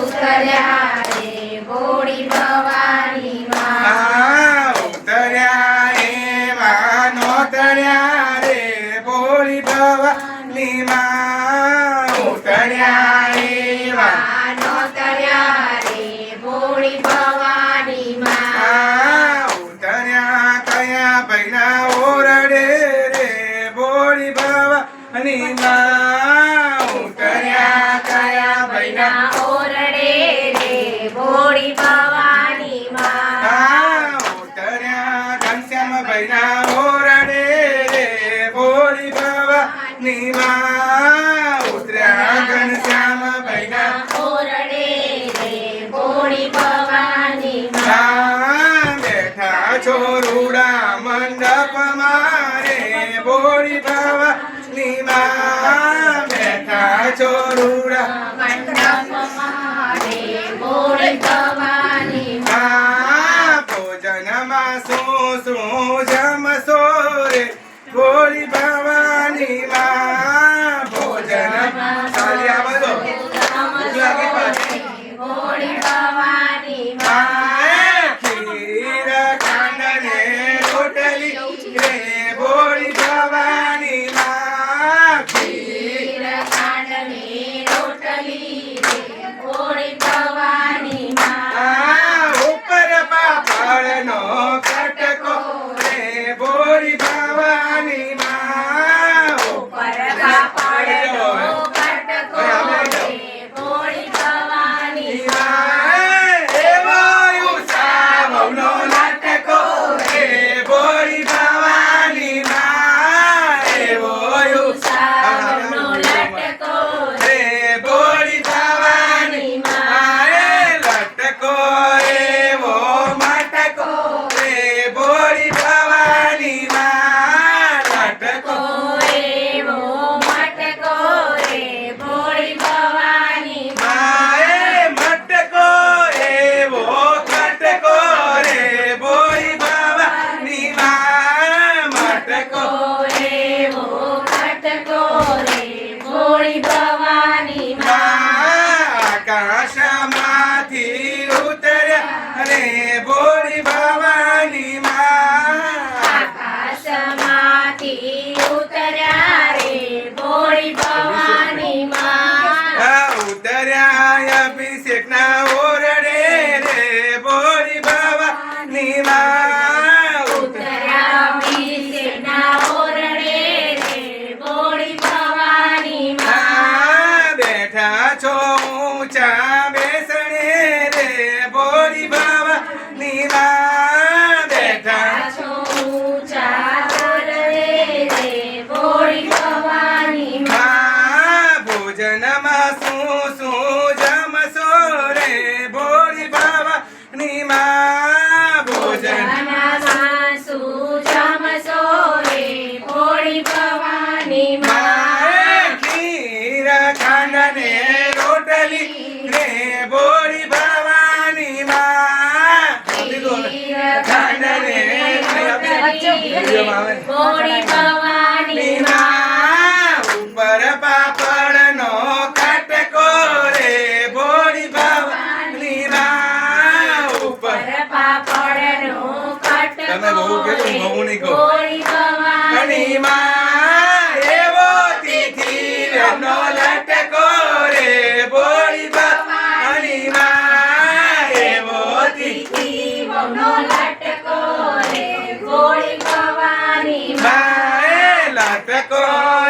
ઉતર્યા રે ગોળી ભવાની માં ઉતર્યા રે માં ઉતર્યા રે ગોળી ની માં ઉતર્યા ઘનશ્યામ ભાઈના ઓરડે રે ભોળી ભવાની માં. બેઠા છોરુડા મંડપ મારે ભોળી ભવાની માં. મંડપ ચા ગોળી ભવાની માં ઉપર પાપડ નો કાટકો રે ગોળી ભવાની માં ઉપર તમે બહુ કે બહુ નહીં કહો. ব্যাকরণ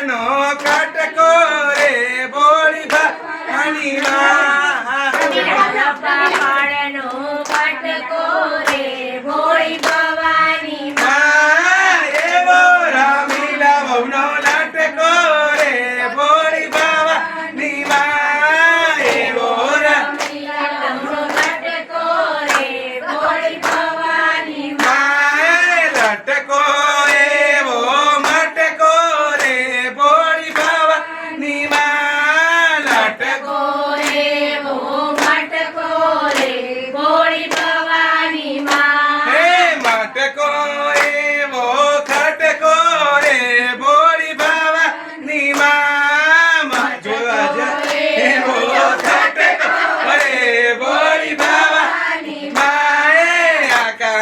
ಏನೋ ಕಾಟ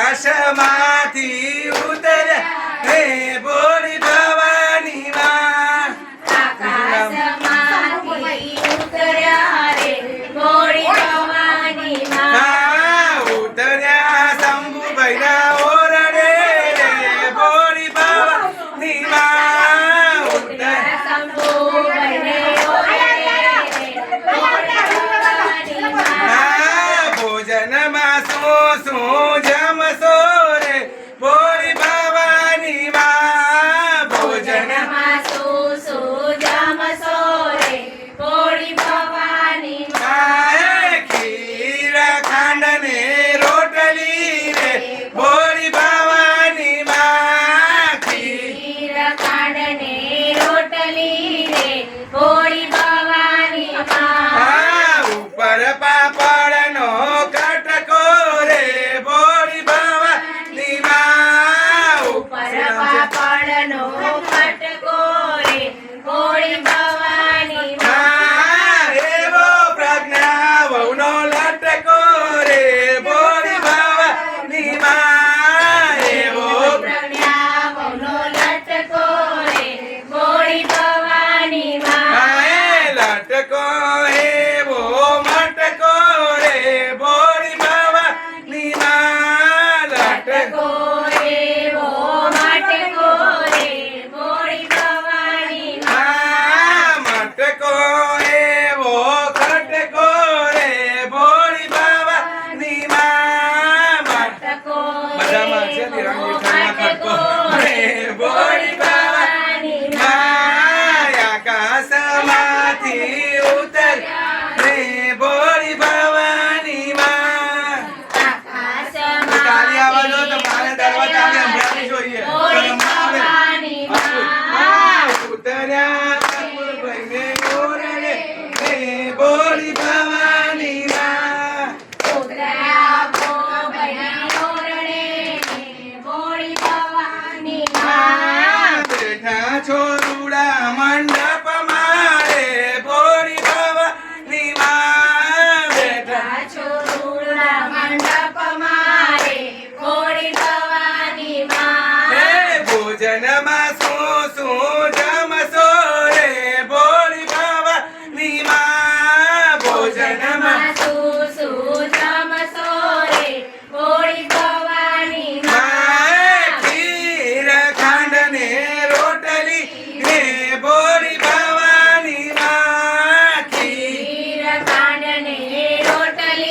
I said, I Dia.